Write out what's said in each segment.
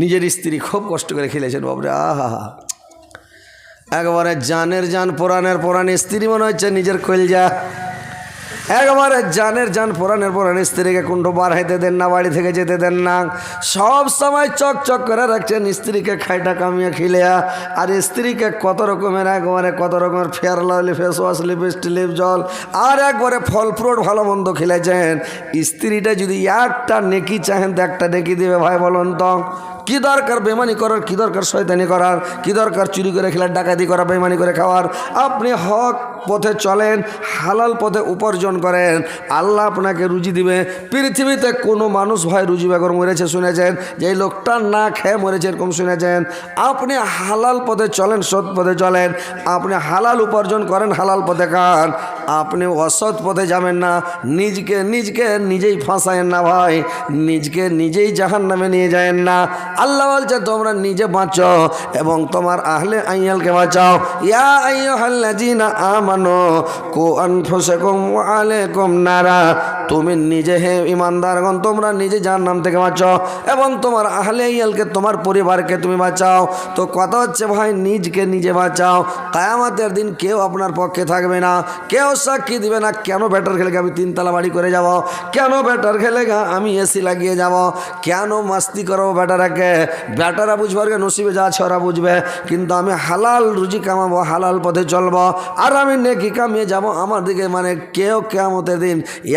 নিজের স্ত্রী খুব কষ্ট করে খেলেছেন বাবরে আহা। হা একবারে জানের জান পোড়ানের পোড়ান স্ত্রী মনে হচ্ছে নিজের কলজা। একবারে জানের জান পোড়ানের পোড়ান স্ত্রীকে কুণ্ঠ বার হাইতে দেন না, বাড়ি থেকে যেতে দেন না। সব সময় চক চক করে রাখছেন স্ত্রীকে খাইটা কামিয়ে খিলেয়া। আর স্ত্রীকে কত রকমের, একবারে কত রকমের fair lovely face wash lipstick lip জল আর একবারে ফল ফ্রুট ভালো মন্দ খেলেছেন। স্ত্রীটা যদি একটা নেকি চাহেন, তো একটা নেকি দিবে, ভাই বলুন তো। কি দরকার বেমানি করার, কি দরকার শয়তানি করার, কি দরকার চুরি করে খেলার ডাকাতি করা বেমানি করে খাওয়ার? আপনি হক পথে চলেন, হালাল পথে উপার্জন করেন। আল্লাহ আপনাকে রুজি দিবে। পৃথিবীতে কোনো মানুষ ভাই রুজি বেগর মরেছে, শুনেছেন? যে লোকটা না খেয়ে মরেছে, এরকম শুনেছেন? আপনি হালাল পথে চলেন, সৎ পথে চলেন। আপনি হালাল উপার্জন করেন, হালাল পথে খান। আপনি অসৎ পথে যাবেন না, নিজকে নিজকে নিজেই ফাঁসায়েন না ভাই, নিজকে নিজেই জাহান নামে নিয়ে যায়েন না। আল্লাহ বলছে, তোমরা নিজে বাঁচো এবং তোমার আহলে আইয়ালকে বাঁচাও। ইয়া আইয়ুহাল্লাযীনা আমানু, কু আনফুসাকুম ওয়া আলাইকুম নারা। তুমি নিজে হে ইমানদারগণ, তোমরা নিজে জাহান্নাম থেকে বাঁচো এবং তোমার আহলে আইয়ালকে, তোমার পরিবারকে তুমি বাঁচাও। তো কথা হচ্ছে ভাই, নিজকে নিজে বাঁচাও। কায়ামাতের দিন কেউ আপনার পক্ষে থাকবে না। কেউ সাক্ষী দিবে না? কেন ব্যাটার খেলে আমি তিনতলা বাড়ি করে যাব? কেন ব্যাটার খেলে আমি এসি লাগিয়ে যাব? কেন মাস্তি করব ব্যাটারাকে? ব্যাটারা বুঝবে আর নসিবে যা ওরা বুঝবে। কিন্তু আমি হালাল রুজি কামাবো, হালাল পথে চলবো। আর আমি নেকি কামিয়ে যাব আমার দিকে মানে কেউ কেমতের দিন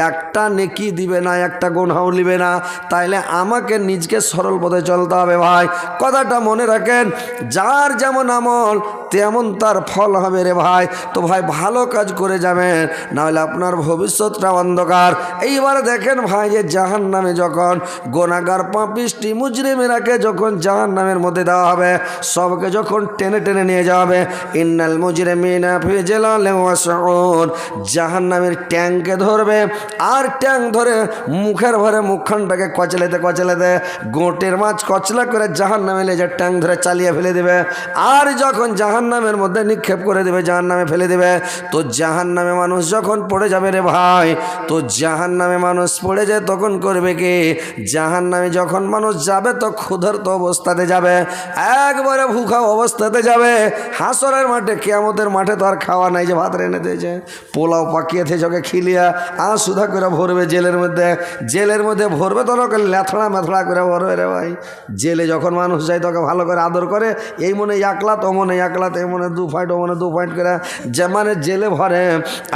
একটা নেকি দিবে না, একটা গুণাও নিবে না। তাইলে আমাকে নিজকে সরল পথে চলতে হবে ভাই। কথাটা মনে রাখেন, যার যেমন আমল তেমন তার ফল হবে রে ভাই। তো ভাই, ভালো কাজ করে যাবেন, নাহলে আপনার ভবিষ্যৎটা অন্ধকার। এইবার দেখেন ভাই যে জাহান নামে যখন গোনাগার পাপিষ্টি মুজরিমেরাকে যখন জাহান নামের মধ্যে দেওয়া হবে, সবকে যখন টেনে টেনে নিয়ে যাওয়া হবে ইন্নাল মুজরিমিনা ফি জালালে ওয়াসউন জাহান নামের ট্যাঙ্কে ধরবে, আর ট্যাঙ্ক ধরে মুখের ভরে মুখখানটাকে কচলেতে কচলেতে গোটের মাছ কচলা করে জাহান নামে লেজে ট্যাঙ্ক ধরে চালিয়ে ফেলে দেবে। আর যখন জাহান নামের মধ্যে নিক্ষেপ করে দেবে জাহান নামে ফেলে দেবে। তো জাহান নামে মানুষ যখন পড়ে যাবে রে ভাই, তো জাহান নামে মানুষ পড়ে যায় তখন করবে কি? জাহান নামে যখন মানুষ যাবে তো ক্ষুধার্ত অবস্থাতে যাবে, একবারে ভুখা অবস্থাতে যাবে। হাসরের মাঠে, কেয়ামতের মাঠে তো আর খাওয়া নাই যে ভাত রেনে দিয়েছে। পোলাও পাকিয়ে থেকে চকে খিলিয়া আর সুধা করে ভরবে জেলের মধ্যে। জেলের মধ্যে ভরবে তো লোকে লেথড়া মেথড়া করে ভরবে রে ভাই। জেলে যখন মানুষ যায়, তোকে ভালো করে আদর করে, এই মনে একলা তো মনে একলা তো এই মনে দু পয়েন্ট ও মনে দু পয়েন্ট করে। যে মানে জেলে ভরে,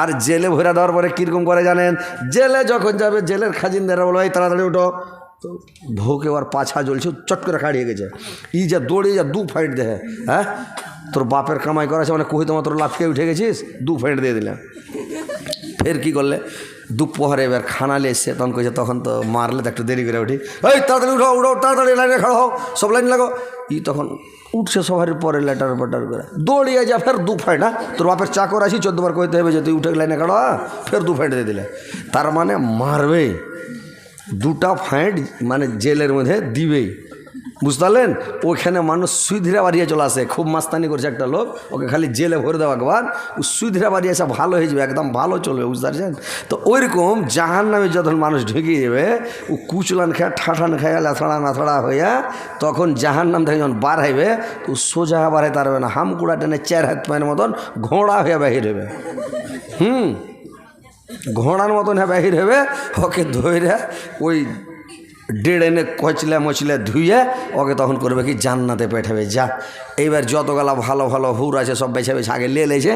আর জেলে ভরে দেওয়ার পরে কীরকম করে জানেন? জেলে যখন যাবে, জেলের খাজিনদারা বলো এই তাড়াতাড়ি উঠো। তো ভোকে ওর পাছা জ্বলছে চট করে খাড়িয়ে গেছে। ই যা দৌড়ে যা দু ফাইট দেহে হ্যাঁ? তোর বাপের কামাই করা আছে মানে কুহিত মাত্র লাফিয়ে উঠে গেছিস, দু ফাইট দিয়ে দিলাম। ফের কি করলে? দুপুরে এবার খানালে এসছে তখন কইছে, তখন তো মারলে তো একটু দেরি করে উঠি। এই, তাড়াতাড়ি উঠো উঠো, তাড়াতাড়ি লাইনে খাড়ো হও, সব লাইন লাগো। ই তখন উঠছে সবার পরে লেটার পেটার করে। দৌড়িয়ে যা, ফের দু ফাইট হ্যাঁ? তোর বাপের চাকর আসি চোদ্দবার কইতে হবে যে তুই উঠে লাইনে খাড়ো হ্যাঁ? ফের দু ফাইট দিয়ে দিলে। তার মানে মারবে, দুটা ফাইট মানে জেলের মধ্যে দিবেই। বুঝতে পারলেন ওইখানে মানুষ সুইধরা বাড়িয়ে চলে আসে। খুব মাস্তানি করছে একটা লোক। ওকে খালি জেলে ভরে দেওয়া একবার। ও সুইধরা বাড়িয়ে আসে ভালো হয়ে যাবে, একদম ভালো চলবে বুঝতে পারছেন তো ওইরকম জাহান নামে যখন মানুষ ঢুকিয়ে যাবে ও কুচলান খেয়ে, ঠাঠান খেয়ে, লাথড়া নাথড়া হইয়া তখন জাহান নাম থেকে যখন বার হইবে, তো সোজা বার হইতে পারবে না হামকুড়া টেনে চার হাত পায়ের মতন ঘোড়া হয়ে বাহির হবে হুম? ঘোড়ার মতন হ্যাঁ বাহির হবে ওকে ধরে ওই দেড় এনে কচলে মচলে ধুয়ে ওকে তখন করবে কি, জান্নাতে পেঠাবে, যা। এইবার যতগুলা ভালো ভালো হুর আছে, সব বেছে বেছে আগে লে লেছে।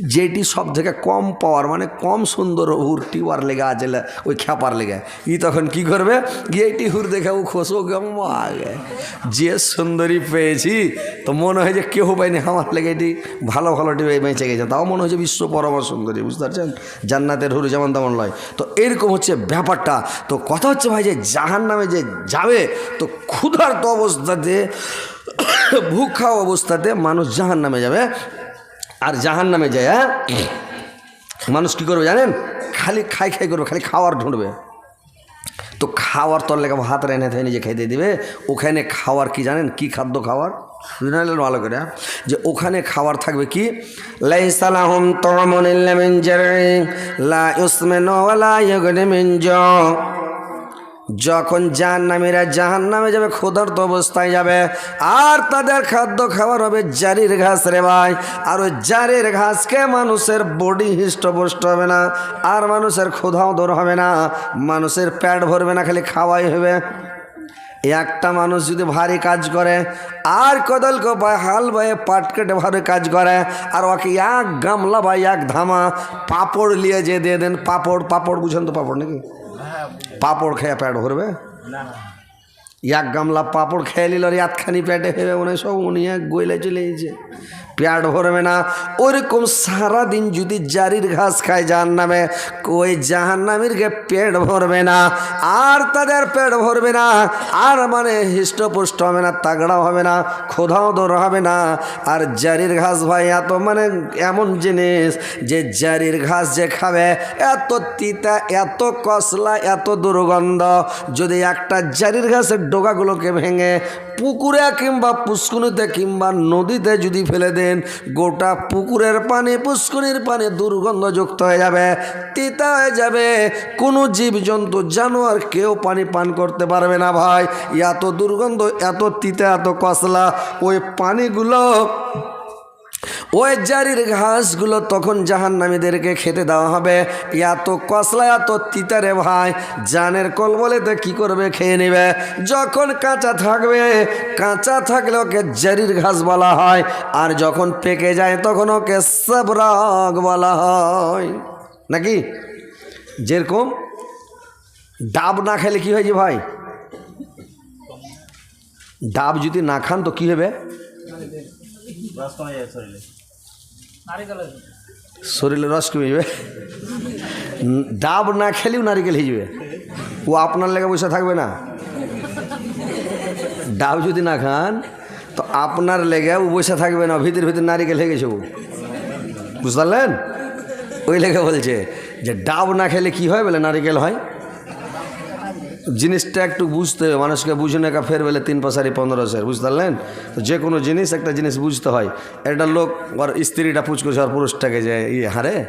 যেটি সব থেকে কম পাওয়ার মানে কম সুন্দর হুর টিওয়ার লেগে আছে ওই খ্যাপার লেগে। ই তখন কি করবে এইটি হুর দেখে ও খোসো কেমন আগে। যে সুন্দরী পেয়েছি, তো মনে হয় যে কেউ পাইনি আমার লেগে এটি ভালো ভালো টিভি বেঁচে গেছে। তাও মনে হচ্ছে বিশ্ব পরম সুন্দরী, বুঝতে পারছেন? জান্নাতের হুর যেমন তেমন লয়। তো এরকম হচ্ছে ব্যাপারটা। তো কথা হচ্ছে ভাই যে জাহান নামে যে যাবে, তো ক্ষুধার্ত অবস্থাতে ভুখা অবস্থাতে মানুষ জাহান নামে যাবে। আর জাহান নামে যায়? মানুষ কী করবে জানেন? খালি খাই খাই করবে, খালি খাওয়ার ঢুঁড়বে। তো খাওয়ার তোর লেগে ভাত রেনে থেকে নিজে খাইতে দিবে? ওখানে খাওয়ার কি জানেন? কি খাদ্য খাওয়ার? ভালো করে? যে ওখানে খাবার থাকবে কি? লাইসালাহুম যখন জাহান্নামীরা জাহান নামে যাবে, ক্ষুধার্ত অবস্থায় যাবে, আর তাদের খাদ্য খাবার হবে জারির ঘাস রে ভাই। আর ওই জারির ঘাসকে মানুষের বডি হৃষ্টপুষ্ট হবে না, আর মানুষের ক্ষুধাও দূর হবে না, মানুষের প্যাট ভরবে না, খালি খাওয়াই হবে। একটা মানুষ যদি ভারী কাজ করে, আর কদল পায় হাল বয়ে পাট কেটে ভারী কাজ করে, আর ওকে এক গামলা বা এক ধামা পাপড় নিয়ে যে দিয়ে দেন, পাপড় পাপড় বুঝেন তো পাপড় নাকি? পাপড় খেয়ে পেট ভরবে? এক গামলা পাপড় খেয়ে নিল আর একখানি পেটে হেবে মনে সব উনি এক গইলে চলে গেছে। পেট ভরবে না। ওইরকম সারাদিন যদি জারির ঘাস খায় জাহান নামে ওই জাহান নামীরকে পেট ভরবে না। আর তাদের পেট ভরবে না। আর মানে হৃষ্টপুষ্ট হবে না, তাগড়াও হবে না, ক্ষোধাও দৌড় হবে না। আর জারির ঘাস ভাই, এত মানে এমন জিনিস যে জারির ঘাস যে খাবে, এত তিতা, এত কসলা, এত দুর্গন্ধ। যদি একটা জারির ঘাসের ডোকাগুলোকে ভেঙে পুকুরে কিংবা পুষ্কুনিতে কিংবা নদীতে যদি ফেলে দেন, গোটা পুকুরের পানি পুষ্কুনির পানি দুর্গন্ধযুক্ত হয়ে যাবে, তিতা হয়ে যাবে। কোনো জীবজন্তু, জানোয়ার কেউ পানি পান করতে পারবে না ভাই। এত দুর্গন্ধ, এত তিতা, এত কসলা, ওই পানিগুলো ওই জারির ঘাসগুলো তখন জাহান্নামীদেরকে খেতে দেওয়া হবে। এত কসলা এত তিতারে ভাই, জানের কল বলে তো কী করবে খেয়ে নেবে। যখন কাঁচা থাকবে, কাঁচা থাকলে ওকে জারির ঘাস বলা হয়, আর যখন পেকে যায় তখন ওকে সবরাগ বলা হয়। নাকি? যেরকম ডাব না খেলে কি হয়েছে ভাই? ডাব যদি না খান তো কী হবে? শরীরে। রস কমে যাবে। ডাব না খেলেও নারিকেল হয়ে যাবে। ও আপনার লেগে বসে থাকবে না। ডাব যদি না খান, তো আপনার লেগে ও বসে থাকবে না, ভিতর ভিতর নারিকেল হয়ে গেছে ও। বুঝতে পারলেন? ওই লেগে বলছে যে, ডাব না খেলে কি হয় বলে নারিকেল হয়? জিনিসটা একটু বুঝতে হবে। মানুষকে বুঝে নেকা ফের বেলে তিন পাশারি পনেরো সের বুঝতে পারলেন তো যে কোনো জিনিস একটা জিনিস বুঝতে হয়। একটা লোক ওর স্ত্রীটা পুচ করছে আর পুরুষটাকে যে ইয়ে হারে?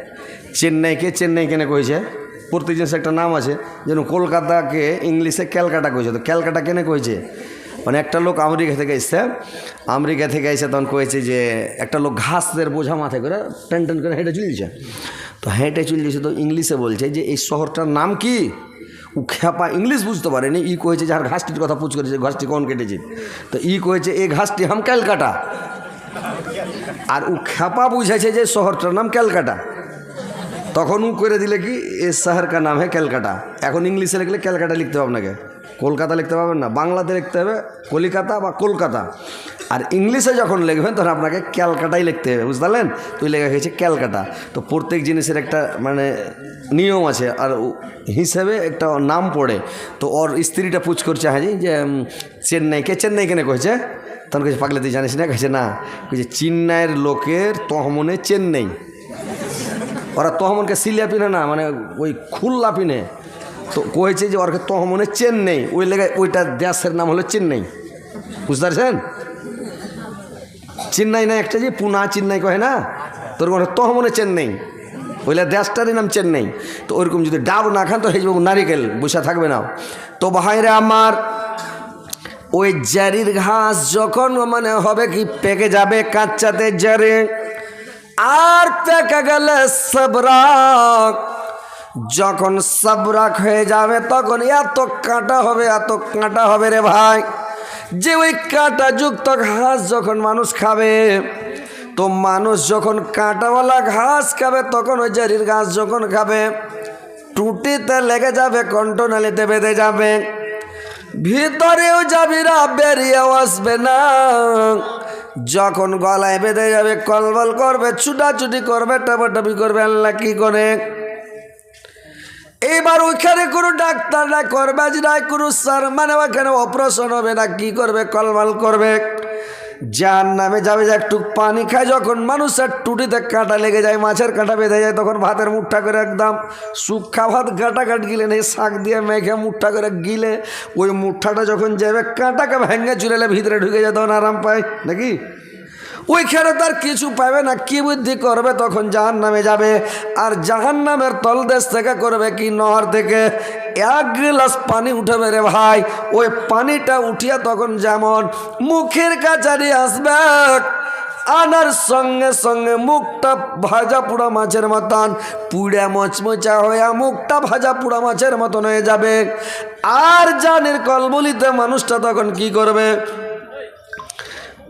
চেন্নাইকে, চেন্নাই কেনে কইছে? প্রত্যেক জিনিস একটা নাম আছে। যেন কলকাতাকে ইংলিশে ক্যালকাটা কইছে। তো ক্যালকাটা কেনে কইছে? মানে একটা লোক আমেরিকা থেকে এসছে। আমেরিকা থেকে এসে তখন কয়েছে যে একটা লোক ঘাসদের বোঝা মাথায় করে টেন টেন করে হেঁটে চলছে তো হেঁটে চলছে তো ইংলিশে বলছে যে এই শহরটার নাম কি? খেপা ইংলিশ বুঝতে পারেনি। ই কয়েছে যার ঘাসটির কথা পুছ করেছে ঘাসটি কোন কেটেছে? তো ই কয়েছে এই ঘাসটি হাম ক্যালকাটা। আর ও খেপা বুঝেছে যে শহরটার নাম ক্যালকাটা। তখন ও করে দিলে কি, এ শহর কা নাম হ্যাঁ ক্যালকাটা। এখন ইংলিশে লিখলে ক্যালকাটা লিখতে হবে আপনাকে। কলকাতা লিখতে পাবেন না, বাংলাতে লিখতে হবে কলিকাতা বা কলকাতা। আর ইংলিশে যখন লিখবেন, তখন আপনাকে ক্যালকাটাই লিখতে হবে বুঝতে তুই লেখা হয়েছে ক্যালকাটা। তো প্রত্যেক জিনিসের একটা মানে নিয়ম আছে, আর হিসেবে একটা নাম পড়ে। তো ওর স্ত্রীটা পুছ করছে হাজি যে চেন্নাইকে চেন্নাই কেনে কয়েছে তখন কাছে পাগলে তুই জানিস না? কাছে না। কইছে, চেন্নাইয়ের লোকের তহমনে চেন্নাই। ওরা তহমনকে সিলিয়া পিনে না মানে ওই খুল্লা পিনে। তো কয়েছে যে ওরকে তহমনে চেন্নাই ওই লেগে ওইটা দেশের নাম হলো চেন্নাই। বুঝতে পারছেন? চেন্নাই না একটা যে পুনা চেন্নাই কহে না? তোর মানে তহমনে চেন্নাই ওইলে দেশটারই নাম চেন্নাই। তো ওইরকম যদি ডাব না খান, তো যাবে নারিকেল বসে থাকবে না। তো ভাইরে আমার, ওই জারির ঘাস যখন মানে হবে কি পেকে যাবে কাঁচাতে জারে আর পেকে গেলে সবরাক। যখন সবরাক হয়ে যাবে, তখন এত কাঁটা হবে, এত কাঁটা হবে রে ভাই। যে ওই কাঁটা যুক্ত ঘাস যখন মানুষ খাবে, তো মানুষ যখন কাঁটাওয়ালা ঘাস খাবে, তখন ওই জারির ঘাস যখন খাবে, টুটিতে লেগে যাবে, কণ্ঠনালীতে বেঁধে যাবে। ভিতরেও যাবিরা বেরিয়েও আসবে না। যখন গলায় বেঁধে যাবে, কলবল করবে, ছুটাছুটি করবে, টাপাটাপি করবে, আল্লাহ কি করে? এইবার ওইখানে কোনো ডাক্তার না করবে আজ না কোনো সার মানে ওখানে অপারেশন হবে না, কি করবে? কলবল করবে। যার নামে যাবে যে একটু পানি খায়। যখন মানুষের টুটিতে কাঁটা লেগে যায়, মাছের কাঁটা বেঁধে যায়, তখন ভাতের মুঠা করে একদম শুক্কা ভাত গাঁটা কাট গিলে নেই শাক দিয়ে মেঘে মুঠা করে গিলে, ওই মুঠাটা যখন যাবে, কাঁটাকে ভেঙে চুলেলে ভিতরে ঢুকে যায়, তখন আরাম পায়, নাকি? ওইখানে তার কিছু পাবে না, কি বুদ্ধি করবে তখন জাহান নামে যাবে। আর জাহান নামের তলদেশ থেকে করবে কি? নহর থেকে। এক গ্লাস পানি উঠাবে রে ভাই। ওই পানিটা উঠিয়া তখন যেমন মুখের কাছারি আসবে, আনার সঙ্গে সঙ্গে মুখটা ভাজা পুড়া মাছের মতন, পুড়ে মচমচা হইয়া মুখটা ভাজা পুড়া মাছের মতন হয়ে যাবে। আর জানের কলবলিতে মানুষটা তখন কি করবে?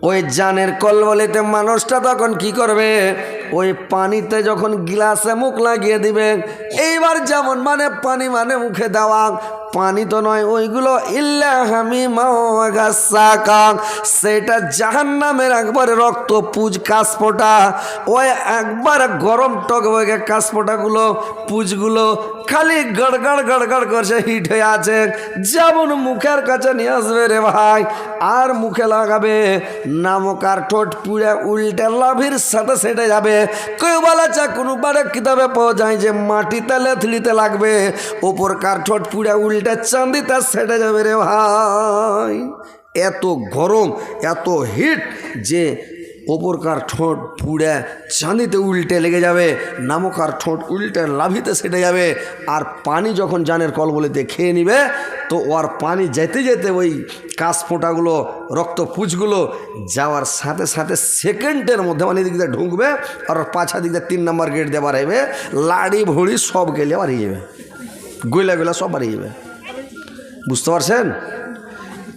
ওই জানের কলবলিতে মানুষটা তখন কি করবে? ওই পানিতে যখন গ্লাসে মুখ লাগিয়ে দিবে, এইবার যেমন মানে পানি মানে মুখে দেওয়া পানি তো নয়, ওইগুলো সেটা জাহান নামের একবারে রক্ত পুজ কাশপোটা ওই একবার গরম টকবগে কাশপোটাগুলো পুজগুলো খালি গড়গড় গড়গড় করছে হিট হয়ে আছে। যেমন মুখের কাছে নিয়ে আসবে রে ভাই, আর মুখে লাগাবে। নামক আর ঠোঁট পুড়ে উল্টে লাভির সাথে সেটে যাবে। কেউ বলা চা কোনো বারে কিতাবে পাওয়া যায় যে মাটিতে লেথলিতে লাগবে। ওপর কার ঠোঁট পুড়ে উল্টে চান্দিতে সেটে যাবে রে ভাই। এত গরম, এত হিট যে ওপরকার ঠোঁট পুড়ে চাঁদিতে উল্টে লেগে যাবে, নামকার ঠোঁট উল্টে লাভিতে সেটে যাবে। আর পানি যখন জানের কলবলিতে খেয়ে নিবে, তো ওর পানি যেতে যেতে ওই কাশ ফোঁটাগুলো, রক্ত পুজগুলো যাওয়ার সাথে সাথে সেকেন্ডের মধ্যে মানে এদিক দিয়ে ঢুকবে, আর পাছা দিক দিয়ে তিন নম্বর গেট দিয়ে বাড়াইবে, লাড়ি ভড়ি সব গেলে বাড়িয়ে যাবে। গইলা গইলা সব বাড়িয়ে যাবে। বুঝতে পারছেন?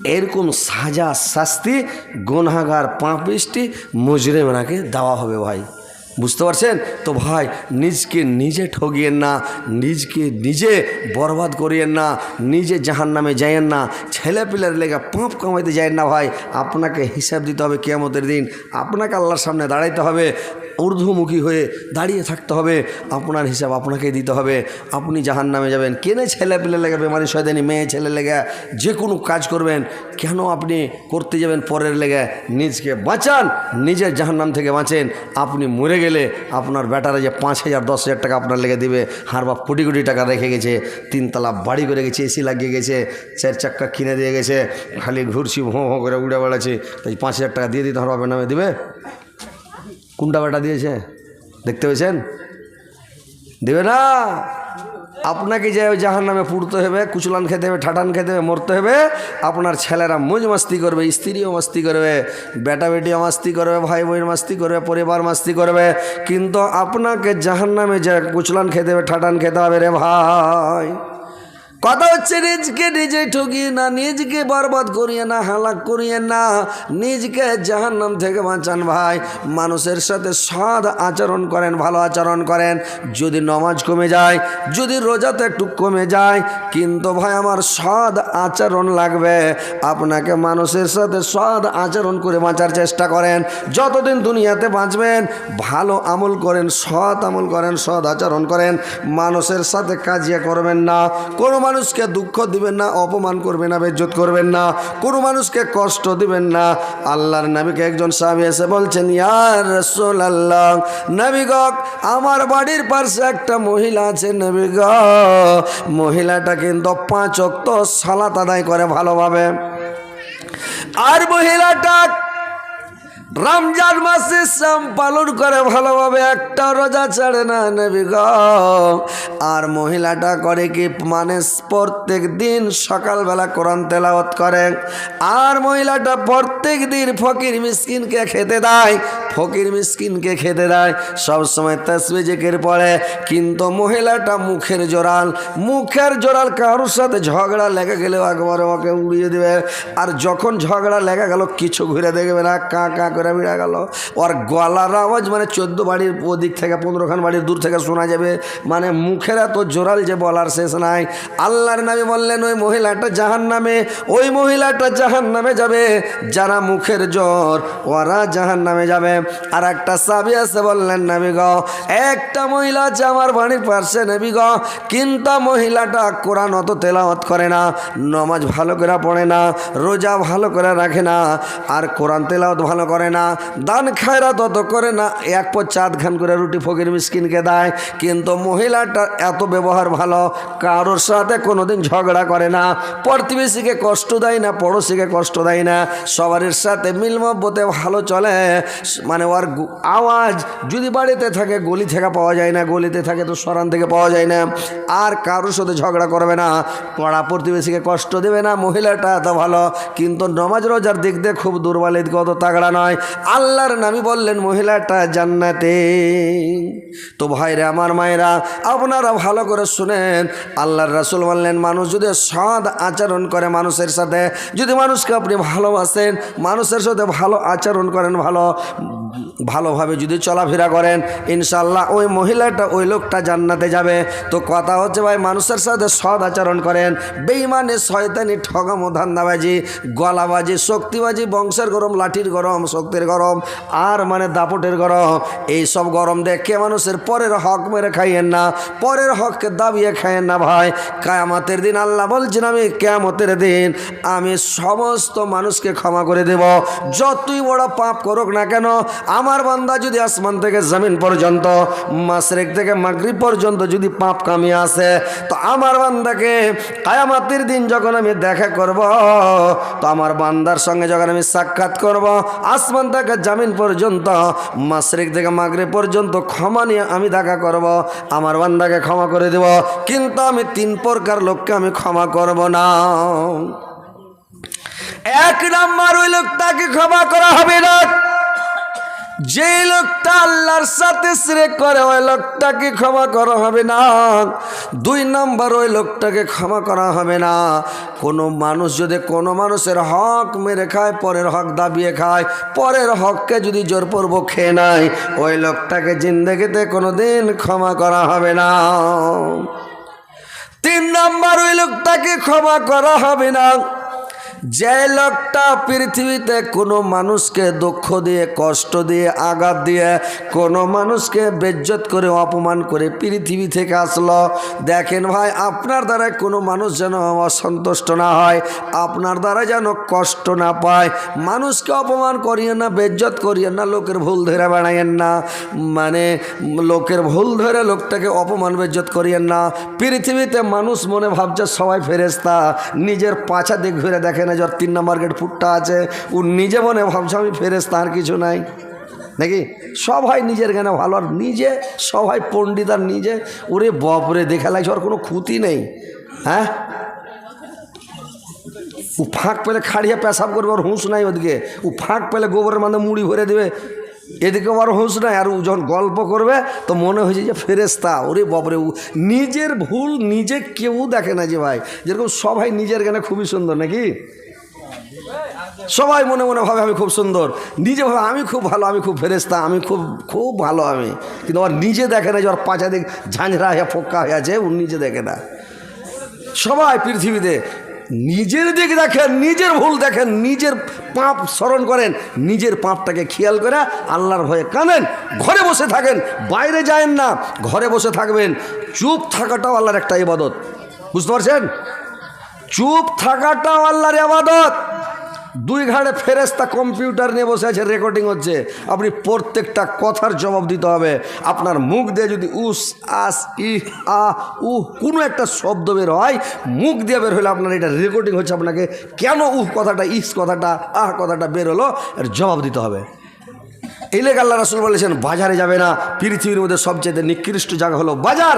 এরকম সাজা শাস্তি, গনহাগার পাঁপিসটি মুজরেমনাকে দেওয়া হবে ভাই। বুঝতে পারছেন? তো ভাই, নিজকে নিজে ঠগিয়েন না, নিজকে নিজে বরবাদ করিয়েন না, নিজে জাহান নামে যাইয়েন না ছেলে পিলের লেগে পাঁপ কামাইতে যায়েন না ভাই। আপনাকে হিসাব দিতে হবে কেয়ামতের দিন। আপনাকে আল্লাহর সামনে দাঁড়াইতে হবে। ঊর্ধ্বমুখী হয়ে দাঁড়িয়ে থাকতে হবে। আপনার হিসাব আপনাকে দিতে হবে। আপনি জাহান নামে যাবেন। কেনে ছেলে পেলে লেগে বেমারি শয়দানি মেয়ে, ছেলে লেগে যে কোনো কাজ করবেন। কেন আপনি করতে যাবেন পরের লেগে? নিজকে বাঁচান। নিজের জাহান নাম থেকে বাঁচেন। আপনি মরে গেলে আপনার বেটারা যে পাঁচ হাজার, দশ হাজার টাকা আপনার লেগে দিবে। হার বাপ কোটি কোটি টাকা রেখে গেছে। তিনতলা বাড়ি করে গেছে, এসি লাগিয়ে গেছে, চার চাক্কা কিনে দিয়ে গেছে। খালি ঘুরছি ভোঁ ভোঁ করে উড়ে বেড়াচ্ছি। তাই পাঁচ হাজার টাকা দিয়ে দিতে হার নামে দিবে? কোনটা বেটা দিয়েছে। দেখতে পেয়েছেন? দেবে না। আপনাকে যে জাহান নামে পুড়তে হবে, কুচলান খেতে হবে, ঠাটান খেতে হবে, মরতে হবে, আপনার ছেলেরা মুজ মাস্তি করবে, স্ত্রীও মাস্তি করবে, বেটা বেটিও মাস্তি করবে, ভাই বোন মাস্তি করবে, পরিবার মাস্তি করবে, কিন্তু আপনাকে জাহান নামে যে কুচলান খেতে হবে, ঠাটান খেতে হবে রে ভাই। কথা হচ্ছে, নিজকে নিজে ঠকিয়ে না, নিজকে বরবাদ করিয়ে না, হালাক করিয়ে না, নিজকে জাহান্নাম থেকে বাঁচান ভাই। মানুষের সাথে সৎ আচরণ করেন, ভালো আচরণ করেন। যদি নমাজ কমে যায়, যদি রোজাতে একটু কমে যায়, কিন্তু ভাই আমার সৎ আচরণ লাগবে। আপনাকে মানুষের সাথে সৎ আচরণ করে বাঁচার চেষ্টা করেন। যতদিন দুনিয়াতে বাঁচবেন, ভালো আমল করেন, সৎ আমল করেন সদ আচরণ করেন। মানুষের সাথে কাজিয়া করবেন না। কোনো মানুষকে দুঃখ দিবেন না, অপমান করবেন না, বেজ্জত করবেন না, কোনো মানুষকে কষ্ট দিবেন না। আল্লাহর নবীকে একজন স্বামী এসে বলছেন ইয়ার রসোল আল্লাহ নবীগ আমার বাড়ির পাশে একটা মহিলা আছে নবীগ মহিলাটা কিন্তু পাঁচ অক্ত সালাত আদায় করে ভালোভাবে। আর মহিলাটা রমজান মাসে শ্যাম পালন করে ভালোভাবে, একটা রোজা ছাড়ে না নেবি আর মহিলাটা করে কি মানে প্রত্যেক দিন সকালবেলা কোরআন তেলাওয়াত করে। আর মহিলাটা প্রত্যেক দিন ফকির মিসকিনকে খেতে দেয়, ফকির মিসকিনকে খেতে দেয়। সবসময় তসবি জেকের পড়ে, কিন্তু মহিলাটা মুখের জোরাল মুখের জোরাল কারোর সাথে ঝগড়া লেগে গেলেও একবারে ওকে উড়িয়ে দেবে। আর যখন ঝগড়া লেগে গেল, কিছু ঘুরে দেখবে না, কা কা করে বিড়া গেল। ওর গলার আওয়াজ মানে চোদ্দ বাড়ির ওদিক থেকে পনেরোখান বাড়ির দূর থেকে শোনা যাবে। মানে মুখের এত জোরাল যে বলার শেষ নাই। আল্লাহর নামে বললেন, ওই মহিলাটা জাহান নামে ওই মহিলাটা জাহান নামে যাবে। যারা মুখের জোর, ওরা জাহান নামে যাবে। আর একটা সাবি আছে বললেন, নাবি গ, একটা মহিলা আছে আমার বাড়ির পাশে, নেবি গ, কিন্তু মহিলাটা কোরআন অত তেলাওয়াত করে না, নমাজ ভালো করে পড়ে না, রোজা ভালো করে রাখে না, আর কোরআন তেলাওয়াত ভালো করে না। না, দান খায়রা তত করে না, এক পর চাঁদ খান করে রুটি ফকির মিসকিনকে দেয়। কিন্তু মহিলাটা এত ব্যবহার ভালো, কারোর সাথে কোনোদিন ঝগড়া করে না। প্রতিবেশীকে কষ্ট দেয় না, পড়োশীকে কষ্ট দেয় না। সবার সাথে মিলমব্বতে ভালো চলে। মানে ওর আওয়াজ যদি বাড়িতে থাকে, গলি থেকে পাওয়া যায় না, গলিতে থাকে তো সরান থেকে পাওয়া যায় না। আর কারোর সাথে ঝগড়া করবে না। পড়া প্রতিবেশীকে কষ্ট দেবে না, মহিলাটা এত ভালো। কিন্তু নমাজ রোজার দিক দিয়ে খুব দুর্বল অত তাগড়া নয়। আল্লাহর নামি বললেন মহিলাটা জান্নাতে। তো ভাইরা আমার মায়েরা, আপনারা ভালো করে শুনেন। আল্লাহর রাসুল বললেন, মানুষ যদি সৎ আচরণ করে মানুষের সাথে, যদি মানুষকে আপনি ভালোবাসেন, মানুষের সাথে ভালো আচরণ করেন, ভালো, ভালোভাবে যদি চলাফেরা করেন ইনশাল্লাহ ওই মহিলাটা, ওই লোকটা জান্নাতে যাবে। তো কথা হচ্ছে ভাই, মানুষের সাথে সৎ আচরণ করেন। বেইমানে শয়তানি, ঠগামো, ধান্দাবাজি, গলাবাজি, শক্তিবাজি, বংশের গরম, লাঠির গরম, শক্তির গরম, আর মানে দাপটের গরম এই সব গরম দেখে মানুষের পরের হক মেরে খাইয়েন না, পরের হককে দাবিয়ে খাইয়েন না ভাই। কায়ামতের দিন আল্লাহ বলছেন, আমি কেয়ামতের দিন আমি সমস্ত মানুষকে ক্ষমা করে দেব। যতই বড় পাপ করুক না কেন, আমার বান্দা যদি আসমান থেকে জমিন পর্যন্ত, মাসরেক থেকে মাগরি পর্যন্ত যদি পাপ কামিয়ে আসে, তো আমার বান্দাকে কায়ামাতির দিন যখন আমি দেখা করব, তো আমার বান্দার সঙ্গে যখন আমি সাক্ষাৎ করব, আসমান থেকে জামিন পর্যন্ত, মাসরিক থেকে মাগরে পর্যন্ত ক্ষমা আমি দেখা করব, আমার বান্দাকে ক্ষমা করে দেব, কিন্তু আমি তিন প্রকার লোককে আমি ক্ষমা করব না। এক নাম্বার ওই লোকটাকে ক্ষমা করা হবে না। যে লোকটা আল্লাহর সাথে শ্রেক করে, ওই লোকটাকে ক্ষমা করা হবে না। দুই নাম্বার, ওই লোকটাকে ক্ষমা করা হবে না। কোনো মানুষ যদি কোনো মানুষের হক মেরে খায়, পরের হক দাবিয়ে খায়, পরের হককে যদি জোরপূর্বক খেয়ে নেয়, ওই লোকটাকে জিন্দগিতে কোনো দিন ক্ষমা করা হবে না। তিন নাম্বার, ওই লোকটাকে ক্ষমা করা হবে না। যে লোকটা পৃথিবীতে কোনো মানুষকে দুঃখ দিয়ে, কষ্ট দিয়ে, আঘাত দিয়ে, কোনো মানুষকে বেজ্জত করে, অপমান করে পৃথিবী থেকে আসলো, দেখেন ভাই, আপনার দ্বারা কোনো মানুষ যেন অসন্তুষ্ট না হয়, আপনার দ্বারা যেন কষ্ট না পায়, মানুষকে অপমান করিয়ে না, বেজ্জত করিয়েন না, লোকের ভুল ধরে বেড়াইয়েন না মানে লোকের ভুল ধরে লোকটাকে অপমান, বেজ্জত করিয়েন না। পৃথিবীতে মানুষ মনে ভাবছে সবাই ফেরেস্তা নিজের পাছা দিক ঘুরে দেখে না যার তিন নম্বর গেট ফুটটা আছে। ও নিজে মনে ভাবছে, আমি ফেরেস তার কিছু নাই। নাকি? সবাই নিজের গানে ভালো, আর নিজে, সবাই পণ্ডিত, আর নিজে, ওরে বপরে, দেখা লাগছে ওর কোনো ক্ষতি নেই। হ্যাঁ? ও ফাঁক পেলে খাড়িয়ে পেশাব করবে, ওর হুঁশ নাই ওদিকে। ও ফাঁক পেলে গোবরের মানে মুড়ি ভরে দেবে। এদিকে ওর হুঁশ নাই, আর যখন গল্প করবে, তো মনে হয়েছে যে ফেরেস্তা ওরে বাবরে নিজের ভুল নিজে কেউ দেখে না যে ভাই। যেরকম সবাই নিজের জ্ঞানে খুবই সুন্দর, নাকি? সবাই মনে মনে ভাবে আমি খুব সুন্দর। নিজে ভাবে, আমি খুব ভালো, আমি খুব ফেরেস্তা আমি খুব খুব ভালো আমি। কিন্তু ওর নিজে দেখে না যে ওর পাঁচা দিক ঝাঁঝরা হয়ে ফোক্কা হয়ে আছে, ও নিজে দেখে না। সবাই পৃথিবীতে নিজের দিক দেখেন, নিজের ভুল দেখেন, নিজের পাপ স্মরণ করেন, নিজের পাপটাকে খেয়াল করে আল্লাহর ভয়ে কানেন ঘরে বসে থাকেন, বাইরে যায়েন না, ঘরে বসে থাকবেন। চুপ থাকাটাও আল্লাহর একটা ইবাদত। বুঝতে পারছেন? চুপ থাকাটাও আল্লাহর ইবাদত। দুই ঘাড়ে ফেরেস্তা কম্পিউটার নিয়ে বসে আছে রেকর্ডিং হচ্ছে। আপনি প্রত্যেকটা কথার জবাব দিতে হবে। আপনার মুখ দিয়ে যদি উস, আস, ই, আ, উ, কোনো একটা শব্দ বের হয়, মুখ দিয়ে বের হলে আপনার এটা রেকর্ডিং হচ্ছে আপনাকে। কেন উহ কথাটা, ইস কথাটা, আহ কথাটা বের হলো, এর জবাব দিতে হবে। এলেক আল্লাহ রাসুল বলেছেন, বাজারে যাবে না। পৃথিবীর মধ্যে সবচেয়ে নিকৃষ্ট জায়গা হলো বাজার।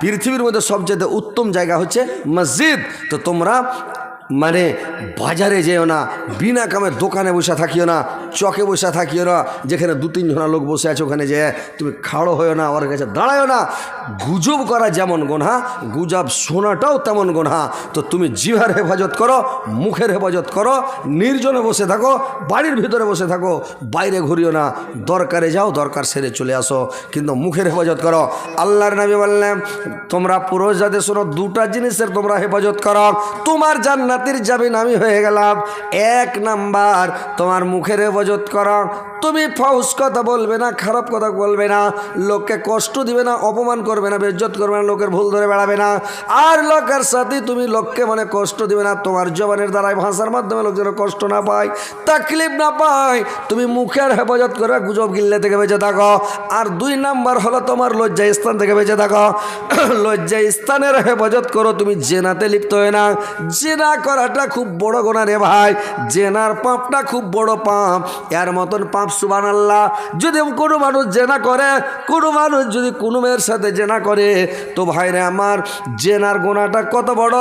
পৃথিবীর মধ্যে সবচেয়ে উত্তম জায়গা হচ্ছে মসজিদ। তো তোমরা মানে বাজারে যেও না, বিনা কামে দোকানে বসে থাকিও না, চকে বসে থাকিও না, যেখানে দু তিনজনা লোক বসে আছে ওখানে যে, তুমি খাড়ো হয়েও না ওর কাছে দাঁড়ায়ও না। গুজব করা যেমন গোনা গুজব শোনাটাও তেমন গোনা তো তুমি জিভার হেফাজত করো, মুখের হেফাজত করো, নির্জনে বসে থাকো, বাড়ির ভিতরে বসে থাকো, বাইরে ঘুরিও না, দরকারে যাও, দরকার সেরে চলে আসো, কিন্তু মুখের হেফাজত করো। আল্লাহর নবী বললেন, তোমরা যাদের শোনো, দুটা জিনিসের তোমরা হেফাজত করো, তোমার জান্নাতের যাবেন আমি হয়ে গেলাম। এক নাম্বার, তোমার মুখের হেফাজত করো। তুমি ফাউস কথা বলবে না, খারাপ কথা বলবে না। লোককে কষ্ট দিবে না, অপমান করবে না, বেজ্জত করবে না, লোকের ভুল ধরে বেড়াবে না। আর লোকের সাথে তুমি লোককে মানে কষ্ট দিবে না, তোমার জবানের দ্বারাই ভাষার মাধ্যমে লোক যেন কষ্ট না পায়। তাকলিফ না পায়, তুমি মুখের হেফাজত করবে গুজব গিল্লে থেকে বেঁচে থাকো। আর দুই নাম্বার হলো তোমার লজ্জা স্থান থেকে বেঁচে থাকো। লজ্জা স্থানের হেফাজত করো, তুমি জেনাতে লিপ্ত হয় না। জেনা করাটা খুব বড় গোনা রে ভাই। জেনার পাপটা খুব বড় পাপ। এর মতন পাপ সুবান আল্লাহ যদি কোনো মানুষ জেনা করে, কোনো মানুষ যদি কোনো মেয়ের সাথে জেনা করে, তো ভাই রে আমার, জেনার গোনাটা কত বড়,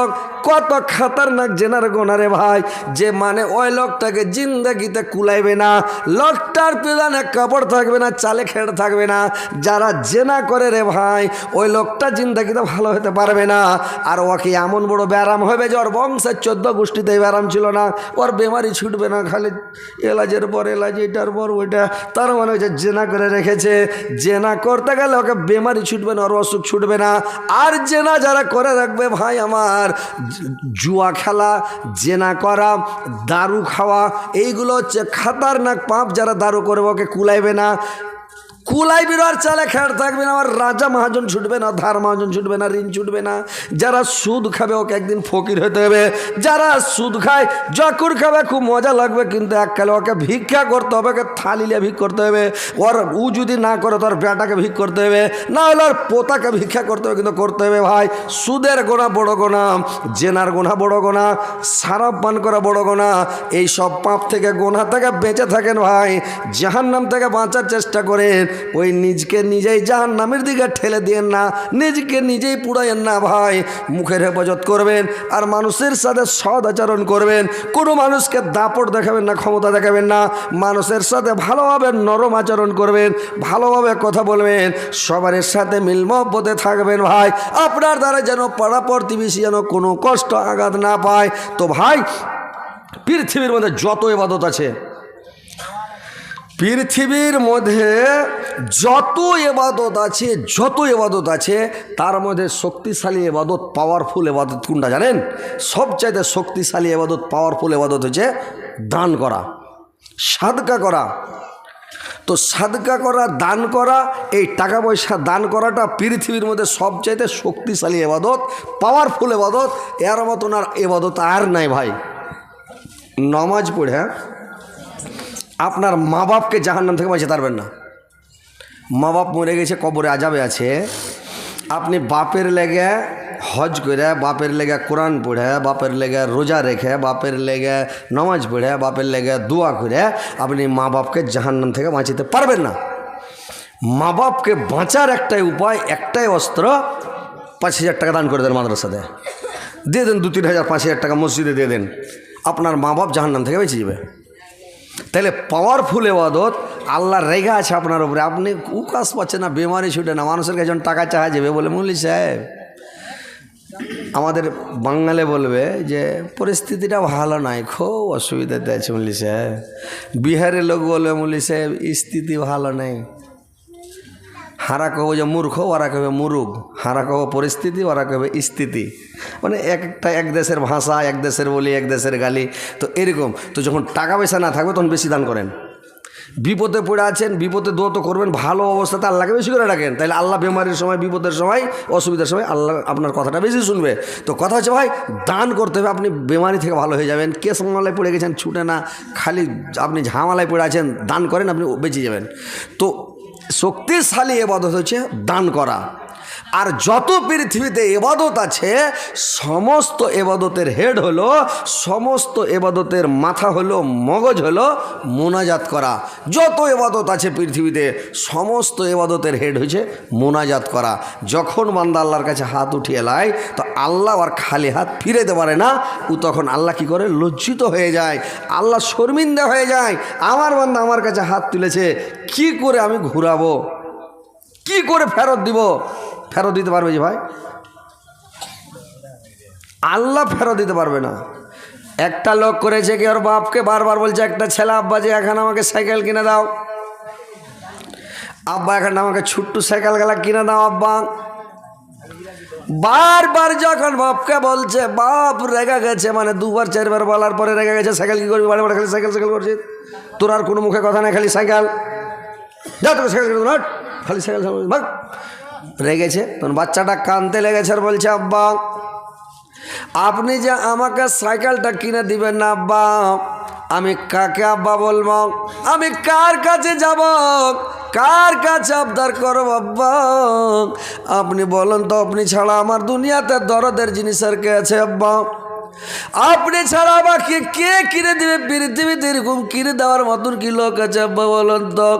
কত খাতারনাক জেনার গোনা রে ভাই। যে মানে ওই লোকটাকে জিন্দগিতে কুলাইবে না। লোকটার পিলানে কাপড় থাকবে না, চালে খেড় থাকবে না। যারা জেনা করে রে ভাই, ওই লোকটা জিন্দগিতে ভালো হতে পারবে না। আর ওকে এমন বড় ব্যারাম হবে যে ওর বংশের চোদ্দ গোষ্ঠীতে ব্যারাম ছিল না। ওর বেমারি ছুটবে না খালি এলাজের পর এলাজ, এটার পর ওইটা। তার মানে হচ্ছে জেনা করে রেখেছে। জেনা করতে গেলে ওকে বেমারি ছুটবে না, ওর অসুখ ছুটবে না। আর জেনা যারা করে রাখবে ভাই আমার, জুয়া খেলা, জেনা করা, দারু খাওয়া, এইগুলো হচ্ছে খাতারনাক পাপ যারা দারু করবে, ওকে কুলাইবে না। কুলাই বিরার চালে খেয়ার থাকবে না আমার রাজা মহাজন ছুটবে না, ধার মহাজন ছুটবে না, ঋণ ছুটবে না। যারা সুদ খাবে, ওকে একদিন ফকির হতে হবে। যারা সুদ খায় জকুর খাবে, খুব মজা লাগবে, কিন্তু এককালে ওকে ভিক্ষা করতে হবে, ওকে থালিলে ভিক করতে হবে। ওর উ যদি না করে, তোর বেটাকে ভিক করতে হবে। না হলে ওর পোতাকে ভিক্ষা করতে হবে, কিন্তু করতে হবে ভাই। সুদের গোনা বড় গোনা, জেনার গোনা বড় গোনা সারাপ পান করা বড় গোনা। এই সব পাপ থেকে, গোনা থেকে বেঁচে থাকেন ভাই। জাহান্নাম থেকে বাঁচার চেষ্টা করেন। ওই নিজকে নিজেই জাহান্নামের দিকে ঠেলে দিয়েন না, নিজকে নিজেই পুড়াইয়েন না ভাই। মুখের হেফাজত করবেন আর মানুষের সাথে সদ আচরণ করবেন। কোনো মানুষকে দাপট দেখাবেন না, ক্ষমতা দেখাবেন না। মানুষের সাথে ভালোভাবে নরম আচরণ করবেন, ভালোভাবে কথা বলবেন, সবার সাথে মিল মহব্বতে থাকবেন ভাই। আপনার দ্বারা যেন পাড়া প্রতিবেশী যেন কোনো কষ্ট, আঘাত না পায়। তো ভাই, পৃথিবীর মধ্যে যত এবাদত আছে, পৃথিবীর মধ্যে যত এবাদত আছে, যত এবাদত আছে, তার মধ্যে শক্তিশালী এবাদত পাওয়ারফুল এবাদত কোনটা জানেন? সবচাইতে শক্তিশালী এবাদত পাওয়ারফুল এবাদত হচ্ছে দান করা, সাদকা করা। তো সাদকা করা, দান করা, এই টাকা পয়সা দান করাটা পৃথিবীর মধ্যে সবচাইতে শক্তিশালী এবাদত পাওয়ারফুল এবাদত, এর মতন আর এবাদত আর নাই ভাই। নমাজ পড়ে হ্যাঁ? আপনার মা বাপকে জাহান্নাম থেকে বাঁচাতে পারবেন না। মা বাপ মরে গেছে, কবরে আজাবে আছে। আপনি বাপের লেগে হজ করে, বাপের লেগে কোরআন পড়ে, বাপের লেগে রোজা রেখে, বাপের লেগে নমাজ পড়ে, বাপের লেগে দোয়া করে, আপনি মা বাপকে জাহান্নাম থেকে বাঁচাতে পারবেন না। মা বাপকে বাঁচার একটাই উপায়, একটাই অস্ত্র, পাঁচ হাজার টাকা দান করে দেন মাদ্রাসাতে। দিয়ে দেন দু তিন হাজার, পাঁচ হাজার টাকা মসজিদে দিয়ে দেন। আপনার মা বাপ জাহান্নাম থেকে বেঁচে যাবে। তাহলে পাওয়ারফুল এবাদত, আল্লাহর রেগা আছে আপনার উপরে। আপনি উকাশ পাচ্ছেন না বেমারি ছুটে না, মানুষের কাছে টাকা চাহা যাবে বলে মুলি সাহেব, আমাদের বাঙালে বলবে যে, পরিস্থিতিটা ভালো নাই, খুব অসুবিধাতে আছে মুলি সাহেব। বিহারের লোক বলবে মুলি সাহেব, স্থিতি ভালো নেই। হারা কহবো যে মূর্খ ওরা কবে মুরুগ। হারা কহবো পরিস্থিতি ওরা কবে স্থিতি। মানে একটা এক দেশের ভাষা, এক দেশের বলি, এক দেশের গালি। তো এরকম। তো যখন টাকা পয়সা না থাকবে, তখন বেশি দান করেন। বিপদে পড়ে আছেন, বিপদে দোয়া তো করবেন, ভালো অবস্থাতে আল্লাহকে বেশি করে রাখেন তাহলে আল্লাহ বেমারির সময়, বিপদের সময়, অসুবিধার সময় আল্লাহ আপনার কথাটা বেশি শুনবে। তো কথা হচ্ছে, ভাই, দান করতে হবে, আপনি বেমারি থেকে ভালো হয়ে যাবেন। কেস মামলায় পড়ে গেছেন, ছুটে না। খালি আপনি ঝামালায় পড়ে আছেন, দান করেন, আপনি বেঁচে যাবেন। তো শক্তিশালী এবাদত হচ্ছে দান করা। আর যত পৃথিবীতে এবাদত আছে, সমস্ত এবাদতের হেড হলো, সমস্ত এবাদতের মাথা হলো, মগজ হলো মোনাজাত করা। যত এবাদত আছে পৃথিবীতে, সমস্ত এবাদতের হেড হয়েছে মোনাজাত করা। যখন বান্দা আল্লাহর কাছে হাত উঠিয়ে লায় তো আল্লাহ আর খালি হাত ফিরে দিতে পারে না। ও তখন আল্লাহ কি করে? লজ্জিত হয়ে যায়। আল্লাহ শর্মিন্দা হয়ে যায়। আমার বান্দা আমার কাছে হাত তুলেছে, কি করে আমি ঘুরাবো? কি করে ফেরত দিব? ফেরত দিতে পারবে যে ভাই? আল্লাহ ফেরত দিতে পারবে না। একটা লোক করেছে কি, ওর বাপকে বারবার বলছে, একটা ছেলে, আব্বা যে, এখন আমাকে সাইকেল কিনে দাও। আব্বা এখন আমাকে ছোট্ট সাইকেল গেলা কিনে দাও, আব্বা। বারবার যখন বাপকে বলছে, বাপ, রেগে গেছে মানে দুবার, চারবার বলার পরে রেগে গেছে, সাইকেল কি করবি? বাড়ি বাড়ি খালি সাইকেল সাইকেল করছিস? তোর আর কোনো মুখে কথা নাই, খালি সাইকেল। যা তোকে সাইকেল হাট। খালি সাইকেল। রেগেছে। তখন বাচ্চাটা কানতে লেগেছে আর বলছে, আব্বা, আপনি যে আমাকে সাইকেলটা কিনে দিবেন না, আব্বা, আমি কাকে আব্বা বলব? আমি কার কাছে যাব? কার কাছে আবদার করব, আব্বা? আপনি বলেন তো, আপনি ছাড়া আমার দুনিয়াতে দরদের জিনিস আর কে আছে, আব্বা? আপনি ছাড়া আমাকে কে কিনে দেবে? পৃথিবীতে এরকম কিনে দেওয়ার মতন কি লোক আছে আব্বা বলুন তো?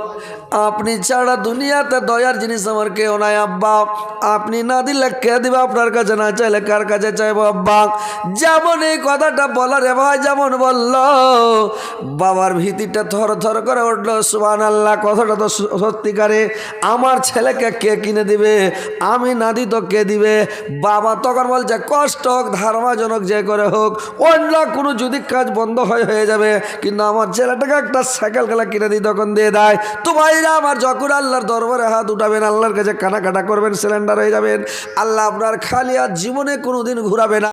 আপনি ছাড়া দুনিয়াতে দয়ার জিনিস আমার কেউ নাই আব্বা। আপনি না দিলে কে দিবে আপনার কাছে? না চাইলে কার কাছে চাইব আব্বা? যেমন এই কথাটা বলার রে ভাই, যেমন বলল, বাবার ভীতিটা থর থর করে উঠল সুবান আল্লাহ কথাটা তো সত্যিকারে। আমার ছেলেকে কে কিনে দিবে? আমি না দিই তো কে দিবে? বাবা তখন বলছে কষ্ট হোক ধারমাজনক যে করে হোক অন্য কোনো যদি কাজ বন্ধ হয়ে হয়ে যাবে। কিন্তু আমার ছেলেটাকে একটা সাইকেল খেলা কিনে দিই, তখন দিয়ে দেয়, তো ভাইরা, আমার যখন আল্লাহর দরবারে হাত উঠাবেন, আল্লাহর কাছে কানাকাটা কাটা করবেন, সিলিন্ডার হয়ে যাবেন, আল্লাহ আপনার খালি আর জীবনে কোনো দিন ঘুরাবে না।